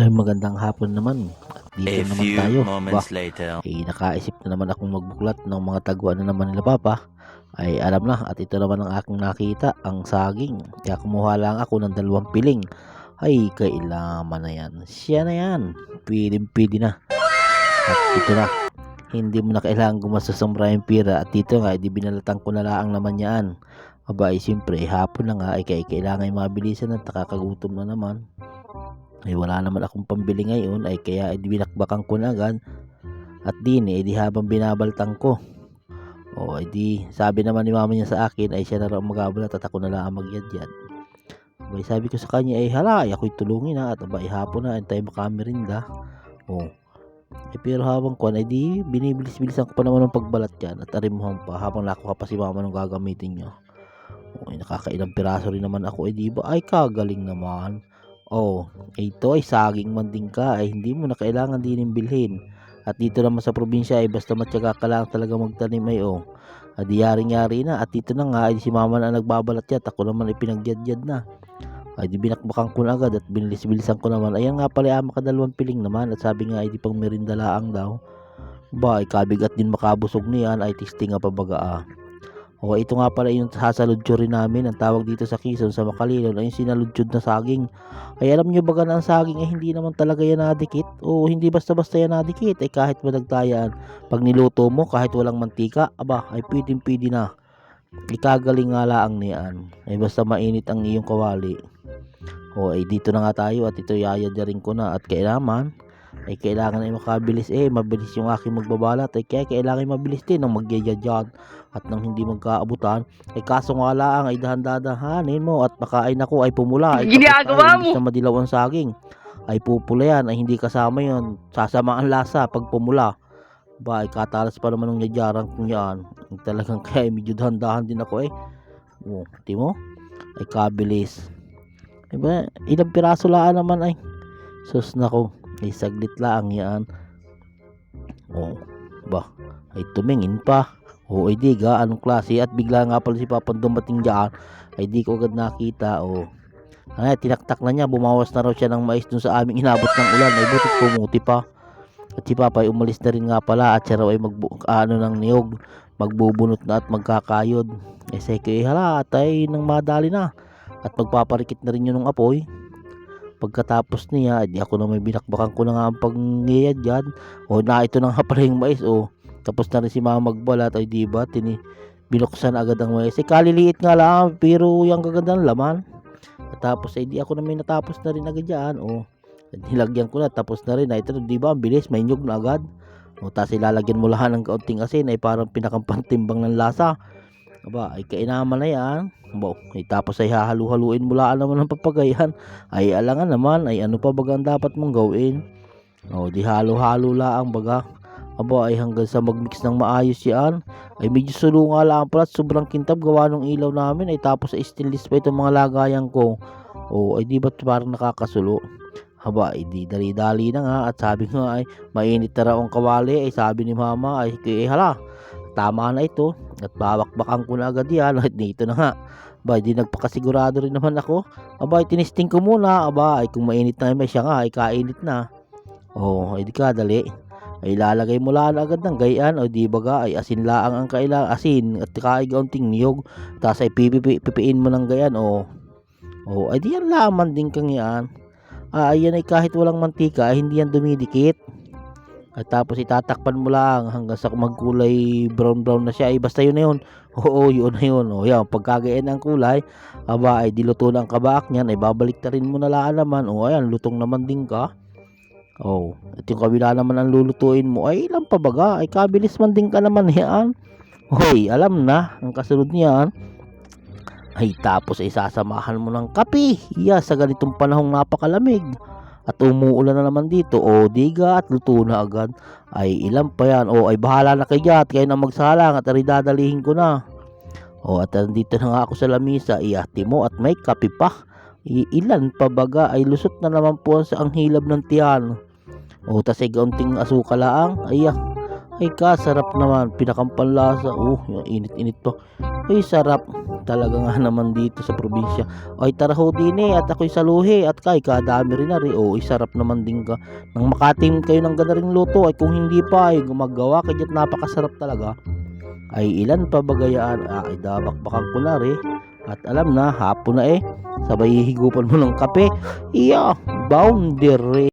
Ay, magandang hapon naman. At A dito naman few tayo. Bah, moments later. eh, nakaisip na naman akong magbuklat ng mga tagwa na naman nila Papa. Ay alam na at ito naman ang aking nakita, ang saging. Kaya kumuha lang ako ng dalawang piling. Ay, kailaman na yan. Siya na yan. Piling pili na. At ito na. Hindi mo na kailangan gumastos ng maraming pira. At dito nga, di binalatan ko na lang naman yan. Aba, ay siyempre, hapon na nga, ay kailangan mabilisan at nakakagutom na naman ay wala naman akong pambili ngayon ay kaya ay binakbakan ko na agad. At din eh di habang binabaltang ko. O ay di sabi naman ni mama niya sa akin ay siya na raw magabalat at ako na lang ang magyadyad Abay, sabi ko sa kanya ay hala ay ako'y tulungin na at abay hapon na tayo makamerinda o eh, pero habang ko ay di binibilis-bilisan ko pa naman ng pagbalat yan at arimuhan pa habang nakuha pa si mama nung gagamitin niya. O ay nakakailang piraso rin naman ako ay di ba? Ay kagaling naman Oh, ito ay saging man din ka ay hindi mo na kailangan din bilhin. At dito naman sa probinsya ay basta matyaga ka lang talaga magtanim ay oh. At yari-yari na at dito na nga ay si mama na nagbabalat yan ako naman ay pinagyadyad na. Ay di binakbakan ko na agad at binilis-bilisan ko naman. Ayan nga pala ang makadalawang piling naman at sabi nga ay di pang merinda laang daw. Ba, ay kabigat din makabusog niyan ay tisting nga pabaga ah. O ito nga pala yung sasaludyo rin namin ang tawag dito sa Quezon sa Makalilon ay yung sinaludyod na saging. Ay alam nyo baga na saging ay hindi naman talaga yan nadikit o hindi basta-basta yan nadikit ay kahit madagtayaan. Pag niluto mo kahit walang mantika, aba ay pwedeng pwede na. Ikagaling nga laang niyan. Ay basta mainit ang iyong kawali. O ay dito na nga tayo at ito yayadyarin ko na at kailangan ay kailangan ay makabilis. Eh mabilis yung aking magbabalat. Ay kaya kailangan ay mabilis din ng magyayadyan at nang hindi magkaabutan. Ay kaso nga lang ay dahan-dadahanin mo at baka ay naku ay pumula. Ay Ginagawa imbis na madilaw ang saging. Ay pupula yan. Ay hindi kasama yon sasama ang lasa pag pumula. Ba ay katalas pa naman ng yajarang kung yan. Ay, talagang kaya ay medyo dahan-dahan din ako eh. Oh, di mo? Ay kabilis. Ay ba ilang piraso laan naman ay. Sus nako ay saglit lang yan. Oh ba? Ay tumingin pa. O ay di ga anong klase? At bigla nga pala si Papa dumating diyan ay di ko agad nakita o ay tinaktak na niya. Bumawas na raw siya ng mais dun sa aming inabot ng ulan. Ay butit pumuti pa. At si Papa ay umalis na rin nga pala. At siya raw ay magbu ano ng niyog. Magbubunot na at magkakayod. Eh say ko eh hala at ay nang madali na. At magpaparikit na rin yun ng apoy pagkatapos niya di ako na may binakbakan ko na nga ang pangyayad dyan. O na ito na nga pala yung mais o. Tapos na rin si mama magbalat. Ay di ba? Tini binuksan agad ang mais. Eh kaliliit nga lang pero yung gaganda ng laman. Tapos ay di ako na may natapos na rin agad dyan o. Nilagyan ko na tapos na rin. Ay ito di ba? Ang bilis may nyug na agad. O tapos ilalagyan mo lahat ng kaunting asin. Ay parang pinakampantimbang ng lasa aba ay kainaman na yan. Bo, ay tapos ay hahalu-haluin mo laan naman ng papagayan. Ay alangan naman ay ano pa baga ang dapat mong gawin? O di halo-halo laang baga. Aba ay hanggang sa magmix ng maayos yan. Ay medyo sulo nga lang pala sobrang kintab gawa ng ilaw namin. Ay tapos ay stainless pa itong mga lagayan ko. O ay di ba't parang nakakasulo? Haba ay dali-dali na nga. At sabi nga ay mainit na raw ang kawali. Ay sabi ni mama ay kaya hala tama na ito at babakbakan ko na agad yan. At dito na nga. Ba di nagpakasigurado rin naman ako. Aba tinisting ko muna. Aba ay kung mainit na may siya nga ay kainit na. Oh ay di ka dali. Ay lalagay mo lang agad ng gayan. O di baga ay asin laang ang kailangan. Asin at kaigaunting niyog. Tapos ay pipipi, pipiin mo ng gayan. O oh, ay di yan laman din kang yan. Ah, yan ay kahit walang mantika ay hindi yan dumidikit at tapos itatakpan mo lang hanggang sa magkulay brown brown na siya ay basta yun na yun oo yun na yun o yan pagkagayan ng kulay aba ay diluto na ang kabak niyan ay babalik ta rin mo na laan naman o ayan lutong naman din ka Oh, at yung kabila naman ang lulutuin mo ay ilang pabaga ay kabilis man din ka naman yan. Hoy, alam na ang kasunod niyan. Ay tapos ay sasamahan mo ng kape. Yeah, sa ganitong panahong napakalamig. At umuulan na naman dito. O diga at luto na agad. Ay ilan pa yan. O ay bahala na kayo at kayo na magsalang at ari dadalihin ko na. O at nandito na nga ako sa lamisa. Iyati mo at may kape pa. I- ilan pa baga ay lusot na naman po sa ang hilab ng tiyan. O tas ay gaunting asuka laang. Ay, ah, Ay ka, sarap naman. Pinakampanlasa. Oh, yung init-init pa. Ay, sarap. Talaga nga naman dito sa probinsya. Ay, tara ho din eh. At ako'y saluhi. At kay, kadami rin na rin. Oh, ay, sarap naman din ka. Nang makatim kayo ng ganaring luto. Ay, kung hindi pa, ay gumagawa. Kaya napakasarap talaga. Ay, ilan pa bagayaan? Ah, ay, dabakbakan ko na rin. At alam na, hapon na eh. Sabay higupan mo ng kape. Iya, boundary.